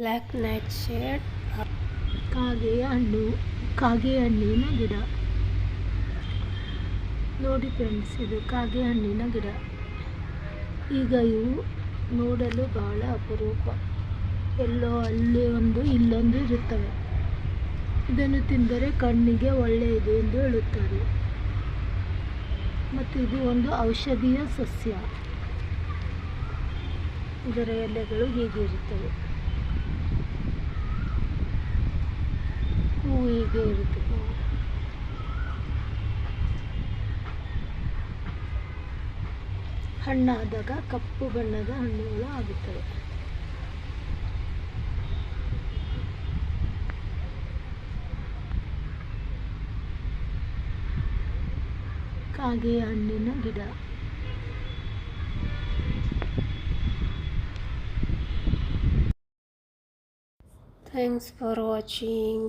Black night shade ಕಾಗೆ ಹಣ್ಣು ಕಾಗೆ ಹಣ್ಣಿನ ಗಿಡ ನೋಡಿ ಫ್ರೆಂಡ್ಸ್ ಇದು ಕಾಗೆ ಹಣ್ಣಿನ ಗಿಡ ಈಗ ಇವು ನೋಡಲು ಬಹಳ ಅಪರೂಪ. ಎಲ್ಲೋ ಅಲ್ಲಿ ಒಂದು, ಇಲ್ಲೊಂದು ಇರುತ್ತವೆ. ಇದನ್ನು ತಿಂದರೆ ಕಣ್ಣಿಗೆ ಒಳ್ಳೆಯದು ಎಂದು ಹೇಳುತ್ತಾರೆ. ಮತ್ತು ಇದು ಒಂದು ಔಷಧೀಯ ಸಸ್ಯ. ಇದರ ಎಲೆಗಳು ಹೀಗೆ ಇರುತ್ತವೆ ಹೂವು ಹೀಗೆ ಇರುತ್ತೆ. ಹಣ್ಣಾದಾಗ ಕಪ್ಪು ಬಣ್ಣದ ಹಣ್ಣುಗಳು ಆಗುತ್ತವೆ. ಕಾಗೆಯ ಹಣ್ಣಿನ ಗಿಡ. Thanks for watching